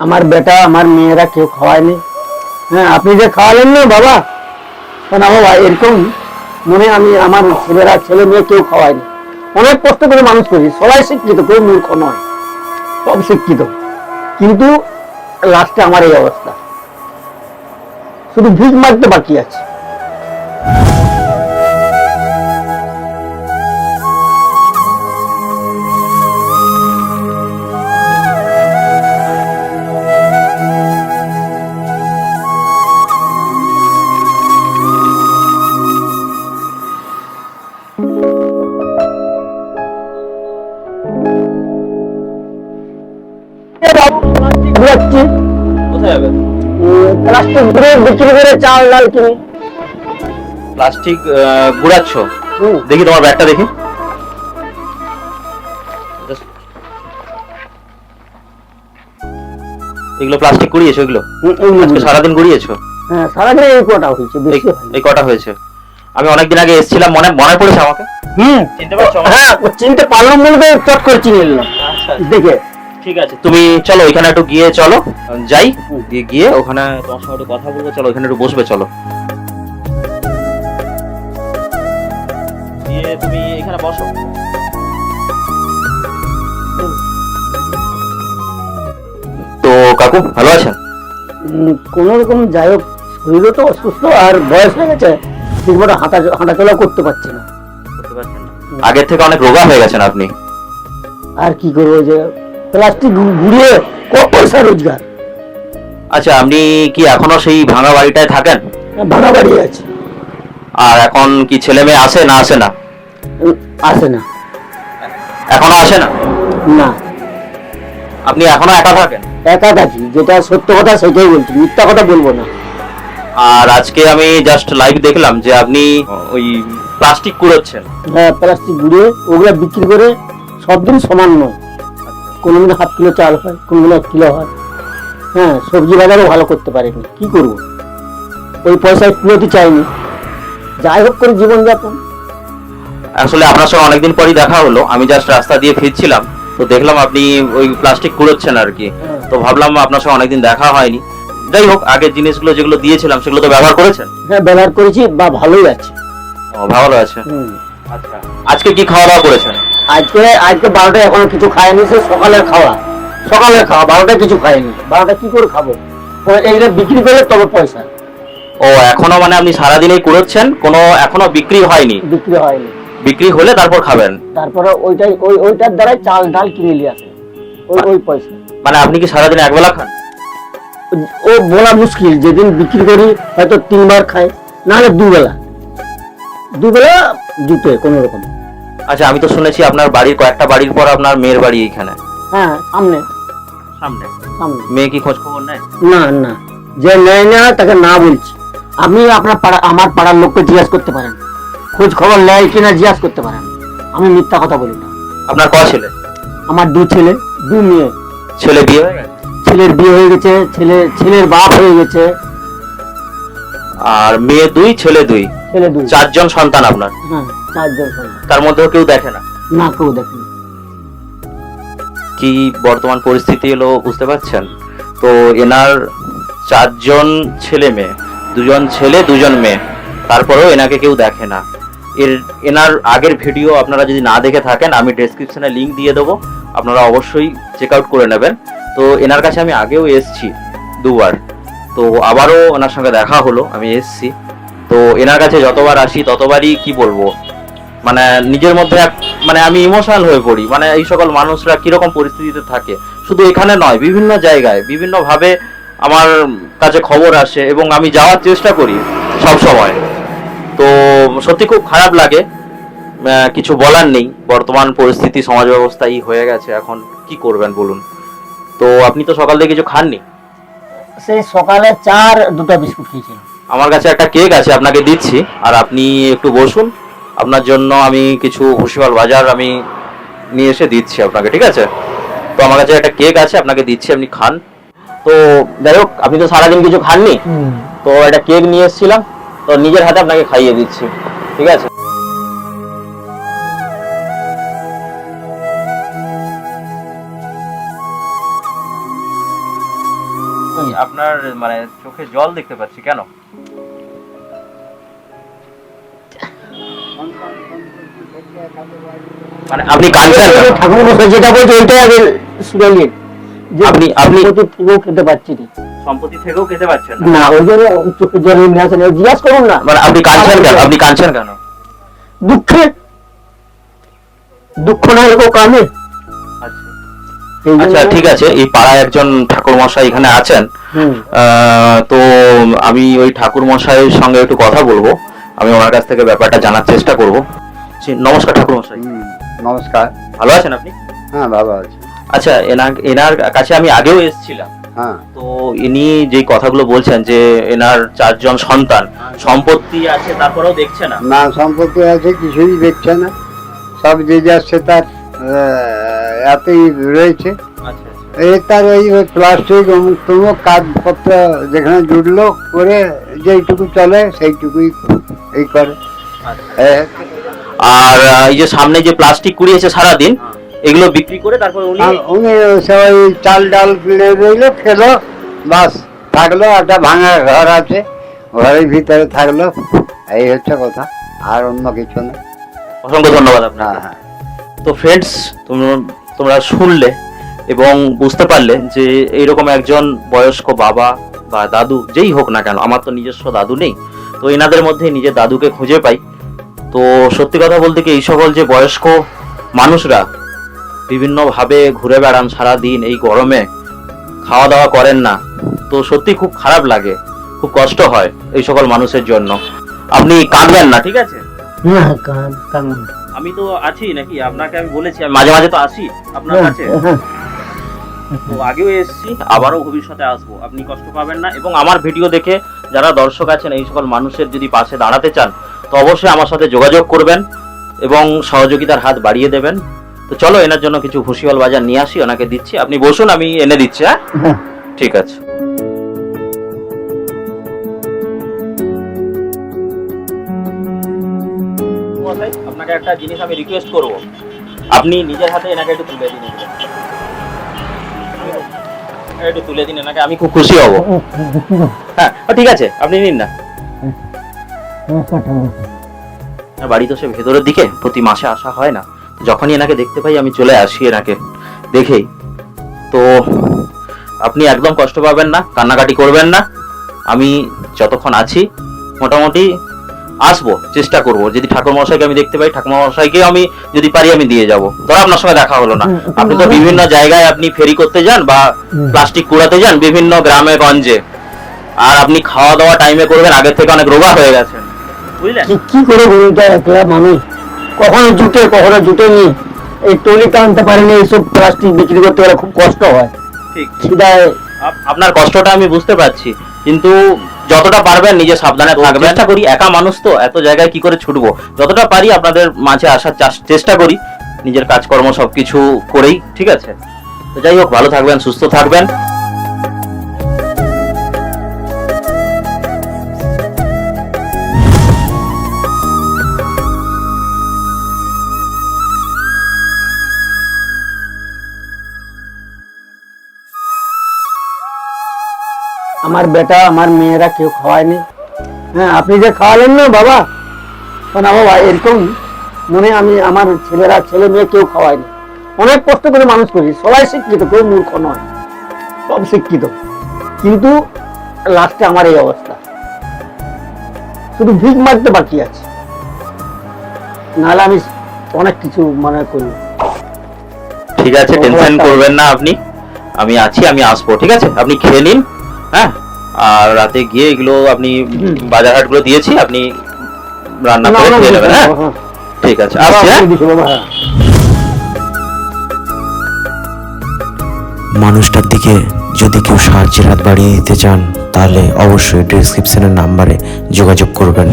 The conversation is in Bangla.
আমার বেটা, আমার মেয়েরা কেউ খাওয়ায়নি। হ্যাঁ আপনি যে খাওয়ালেন না বাবা? কেন বাবা, এরকম মনে আমি আমার ছেলেরা, ছেলে মেয়ে কেউ খাওয়ায়নি। অনেক কষ্ট করে মানুষ করি সবাই শিক্ষিত, কেউ মূর্খ নয়। সব শিক্ষিত। কিন্তু লাস্টে আমার এই অবস্থা। শুধু ভিজ মারতে বাকি আছে। যাবে প্লাস্টিক ঘুরে বিক্রি করে চাল ডাল কিনে। প্লাস্টিক গুড়াচ্ছ দেখি তোমার ব্যাগটা দেখি। এগুলো প্লাস্টিক কুড়িয়েছো এগুলো? আজকে সারাদিন কুড়িয়েছো হ্যাঁ সারাদিন এই কটা হয়েছে এই- কটা হয়েছে। আমি অনেকদিন আগে এসেছিলাম মনে মনে পড়েছে আমাকে? হুম। চিনতে পারছ? হ্যাঁ চিনতে পারলাম বলতে চট করে চিনে নিলাম। দেখে। ঠিক আছে তুমি চলো ওইখানে একটু গিয়ে চলো। যাই গিয়ে ওখানে তোমার সঙ্গে একটু কথা বলব চলো ওখানে একটু বসবে চলো। দিয়ে তুমি এখানে বসো। তো কাকু ভালো আছেন? কোনো রকম যাই হোক শরীরও তো অসুস্থ আর বয়স হয়ে গেছে ঠিকমতো হাঁটা হাঁটাচলা করতে পারছে না। না? আগের থেকে অনেক রোগা হয়ে গেছেন আপনি। আর কি করব যে প্লাস্টিক ঘুরিয়ে কত পয়সা রোজগার? আচ্ছা আপনি কি এখনও সেই ভাঙা বাড়িটায় থাকেন? ভাঙা বাড়ি আছে। আর এখন কি ছেলে মেয়ে আসে না আসে না? আসে না। এখনও আসে না? না। আপনি এখনও একা থাকেন? একা থাকি যেটা সত্য কথা সেটাই বলছি মিথ্যা কথা বলব না। আর আজকে আমি জাস্ট লাইভ দেখলাম যে আপনি ওই প্লাস্টিক কুড়োচ্ছেন। হ্যাঁ প্লাস্টিক ঘুরিয়ে ওগুলা বিক্রি করে সব দিন সমান নয়। কোনো দিন হাফ কিলো চাল হয় কোনো দিন এক কিলো হয়। হ্যাঁ সবজি বাজারও ভালো করতে পারেনি। কি করব? ওই পয়সায় কুলোতে চাইনি। যাই হোক করে জীবনযাপন। আসলে আপনার সঙ্গে অনেকদিন পরই দেখা হলো। আমি জাস্ট রাস্তা দিয়ে ফিরছিলাম তো দেখলাম আপনি ওই প্লাস্টিক কুড়োচ্ছেন আর কি। হ্যাঁ। তো ভাবলাম আপনার সঙ্গে অনেকদিন দেখা হয়নি। যাই হোক আগের জিনিসগুলো যেগুলো দিয়েছিলাম সেগুলো তো ব্যবহার করেছেন? হ্যাঁ ব্যবহার করেছি বা ভালোই আছে। ও ভালো আছে। আচ্ছা। আজকে কি খাওয়া দাওয়া করেছেন? আজকে আজকে বারোটা এখনও কিছু খায়নি সে সকালের খাওয়া। সকালের খাওয়া বারোটা কিছু খায়নি বারোটা কি করে খাব? এইটা বিক্রি করলে তবে পয়সা। ও এখনও মানে আপনি সারাদিনই কুড়োচ্ছেন কোনো এখনও বিক্রি হয়নি? বিক্রি হয়নি। বিক্রি হলে তারপর খাবেন? তারপরে ওইটাই ওই ওইটার দ্বারাই চাল ডাল কিনে নিয়ে আসে। ওই ওই পয়সা। মানে আপনি কি সারাদিন একবেলা খান? ও বলা মুশকিল যেদিন বিক্রি করি হয়তো তিনবার খাই নাহলে দুবেলা। দুবেলা জুটে কোনো রকম। আচ্ছা আমি তো শুনেছি আপনার বাড়ির কয়েকটা বাড়ির পর আপনার মেয়ের বাড়ি এইখানে। হ্যাঁ সামনে। সামনে? সামনে। মেয়ে কি খোঁজ খবর নেয়? না না। যে নেয় না তাকে না বলছি। আপনি আপনার পাড়া আমার পাড়ার লোককে জিজ্ঞাসা করতে পারেন। খোঁজ খবর নেয় কিনা জিজ্ঞাসা করতে পারেন। আমি মিথ্যা কথা বলি না। আপনার ক ছেলে? আমার দু ছেলে দু মেয়ে। ছেলে বিয়ে ছেলের বিয়ে হয়ে গেছে ছেলে ছেলের বাপ হয়ে গেছে। আর মেয়ে দুই ছেলে দুই। ছেলে দুই। চারজন সন্তান আপনার। হ্যাঁ চারজন সন্তান। তার মধ্যেও কেউ দেখে না? না কেউ দেখেনি কি বর্তমান পরিস্থিতি এলো বুঝতে পারছেন? তো এনার চারজন ছেলে মেয়ে দুজন ছেলে দুজন মেয়ে। তারপরেও এনাকে কেউ দেখে না। এর এনার আগের ভিডিও আপনারা যদি না দেখে থাকেন আমি ডেসক্রিপশনে লিংক দিয়ে দেবো। আপনারা অবশ্যই চেক আউট করে নেবেন। তো এনার কাছে আমি আগেও এসেছি দুবার। তো আবারও ওনার সঙ্গে দেখা হলো, আমি এসেছি। তো এনার কাছে যতবার আসি, ততবারই কি বলব? মানে নিজের মধ্যে এক মানে আমি ইমোশনাল হয়ে পড়ি। মানে এই সকল মানুষরা কীরকম পরিস্থিতিতে থাকে? শুধু এখানে নয়, বিভিন্ন জায়গায় বিভিন্ন ভাবে আমার কাছে খবর আসে এবং আমি যাওয়ার চেষ্টা করি সব সময়। তো সত্যি খুব খারাপ লাগে। কিছু বলার নেই। বর্তমান পরিস্থিতি, সমাজ ব্যবস্থা এই হয়ে গেছে। এখন কি করবেন বলুন? তো আপনি তো সকাল থেকে কিছু খাননি? সেই সকালে চার দুটো বিস্কুট খেয়েছিলাম। আমার কাছে একটা কেক আছে আপনাকে দিচ্ছি আর আপনি একটু বসুন। আপনার জন্য আমি কিছু ভুসিমাল বাজার আমি নিয়ে এসে দিচ্ছি আপনাকে ঠিক আছে? তো আমার কাছে একটা কেক আছে আপনাকে দিচ্ছি আপনি খান। তো যাই হোক আপনি তো সারাদিন কিছু খাননি? তো একটা কেক নিয়ে এসেছিলাম তো নিজের হাতে আপনাকে খাইয়ে দিচ্ছি ঠিক আছে? আপনার মানে চোখে জল দেখতে পাচ্ছি কেন? মানে আপনি ঠাকুর মশাই যেটা বলছে ওইটাই আগে শুনে নিন আপনি- আপনি- থেকেও খেতে পাচ্ছি না। সম্পত্তি থেকেও খেতে পাচ্ছেন না? ওই জন্য চোখের জল এমনি আসে জিজ্ঞাসা করুন না। মানে আপনি কাঁদছেন কেন? আপনি কাঁদছেন কেন? দুঃখে দুঃখ না এরকম কামে আচ্ছা ঠিক আছে এই পাড়ায় একজন ঠাকুর মশাই এখানে আছেন। তো আমি ওই ঠাকুর মশাইয়ের সঙ্গে একটু কথা বলব। আমি ওনার কাছ থেকে ব্যাপারটা জানার চেষ্টা করব। নমস্কার ঠাকুর মশাই নমস্কার। ভালো আছেন আপনি? হ্যাঁ ভালো আছি। আচ্ছা এনার এনার কাছে আমি আগেও এসেছিলাম। হ্যাঁ। তো ইনি যে কথাগুলো বলছেন যে এনার চারজন সন্তান সম্পত্তি আছে তারপরেও দেখছে না। না সম্পত্তি আছে কিছুই দেখছে না। সব যে যাচ্ছে তার এতই রয়েছে। আচ্ছা আচ্ছা। এই ওই প্লাস্টিক অমুক তমুক কাগজপত্র যেখানে জুড়লো করে যেইটুকু চলে সেইটুকুই এই করে। আচ্ছা। আর এই যে সামনে যে প্লাস্টিক কুড়িয়েছে সারাদিন এগুলো বিক্রি করে তারপর উনি উনি সে চাল ডাল কিনে রইল খেলো বাস থাকল একটা ভাঙা ঘর আছে। ঘরের ভিতরে থাকল এই হচ্ছে কথা আর অন্য কিছু না। অসংখ্য ধন্যবাদ আপনার হ্যাঁ হ্যাঁ। তো ফ্রেন্ডস তোমরা শুনলে এবং বুঝতে পারলে যে এইরকম একজন বয়স্ক বাবা বা দাদু যেই হোক না কেন, আমার তো নিজস্ব দাদু নেই, তো এনাদের মধ্যে নিজের দাদুকে খুঁজে পাই। তো সত্যি কথা বলতে কি, এই সকল যে বয়স্ক মানুষরা বিভিন্নভাবে ঘুরে বেড়ান সারা দিন এই গরমে খাওয়া দাওয়া করেন না, তো সত্যি খুব খারাপ লাগে, খুব কষ্ট হয় এই সকল মানুষের জন্য। আপনি কাঁদবেন না, ঠিক আছে? হ্যাঁ কান কান আমি তো আছি নাকি? আপনাকে আমি বলেছি আমি মাঝে মাঝে তো আসি আপনার হ্যাঁ, কাছে। হ্যাঁ। তো আগেও এসেছি আবারও ভবিষ্যতে আসব। আপনি কষ্ট পাবেন না। এবং আমার ভিডিও দেখে যারা দর্শক আছেন এই সকল মানুষের যদি পাশে দাঁড়াতে চান তো অবশ্যই আমার সাথে যোগাযোগ করবেন এবং সহযোগিতার হাত বাড়িয়ে দেবেন। তো চলো এনার জন্য কিছু ভুসিওয়াল বাজার নিয়ে আসি ওনাকে দিচ্ছি। আপনি বসুন আমি এনে দিচ্ছি হ্যাঁ? হ্যাঁ। ঠিক আছে। একটা জিনিস আমি রিকোয়েস্ট করব। আপনি নিজের হাতে এনাকে একটু তুলে দিন একটু তুলে দিন এনাকে, আমি খুব খুশি হব। হ্যাঁ ঠিক আছে, আপনি নিন না। বাড়ি তো সে ভেতরের দিকে, প্রতি মাসে আসা হয় না। যখনই এনাকে দেখতে পাই, আমি চলে আসি এনাকে। দেখেই। তো আপনি একদম কষ্ট পাবেন না, কান্নাকাটি করবেন না। আমি যতক্ষণ আছি, মোটামুটি আসব চেষ্টা করব। যদি ঠাকুর মশাইকে আমি দেখতে পাই ঠাকুর মশাইকে আমি যদি পারি আমি দিয়ে যাব। ধরো আপনার সঙ্গে দেখা হলো না। আপনি তো বিভিন্ন জায়গায় আপনি ফেরি করতে যান বা প্লাস্টিক কুড়াতে যান বিভিন্ন গ্রামে গঞ্জে। আর আপনি খাওয়া দাওয়া টাইমে করবেন আগের থেকে অনেক রোগা হয়ে গেছেন। বুঝলেন? কি করে গরুটা একলা মানুষ? কখনো জুটে কখনো জুটে নি এই টলিতে আনতে পারেনি এইসব প্লাস্টিক বিক্রি করতে গেলে খুব কষ্ট হয়। ঠিক। আপ- আপনার কষ্টটা আমি বুঝতে পারছি। কিন্তু যতটা পারবেন নিজে সাবধানে থাকবেন। চেষ্টা করি একা মানুষ তো এত জায়গায় কি করে ছুটবো? যতটা পারি আপনাদের মাঝে আসার চেষ্টা করি নিজের কাজকর্ম সবকিছু করেই ঠিক আছে? তো যাই হোক ভালো থাকবেন সুস্থ থাকবেন। আমার বেটা আমার মেয়েরা কেউ খাওয়ায়নি। হ্যাঁ আপনি যে খাওয়ালেন না বাবা? আমার ভাই এরকম মনে আমি আমার ছেলেরা ছেলে মেয়ে কেউ খাওয়ায়নি। অনেক কষ্ট করে মানুষ করি সবাই শিক্ষিত কেউ মূর্খ নয়। সব শিক্ষিত। কিন্তু লাস্টে আমার এই অবস্থা। শুধু ভিক মারতে বাকি আছে। নাহলে আমি অনেক কিছু মনে করি। ঠিক আছে টেনশন করবেন না আপনি। আমি আছি আমি আসব ঠিক আছে? আপনি খেয়ে নিন। হ্যাঁ আর রাতে গিয়ে এগুলো আপনি বাজার হাটগুলো দিয়েছি আপনি রান্না করে খেয়ে নেবেন হ্যাঁ হ্যাঁ। ঠিক আছে আসছি হ্যাঁ হ্যাঁ। মানুষটার দিকে যদি কেউ সাহায্যের হাত বাড়িয়ে দিতে চান তাহলে অবশ্যই ডিসক্রিপশনের নাম্বারে যোগাযোগ করবেন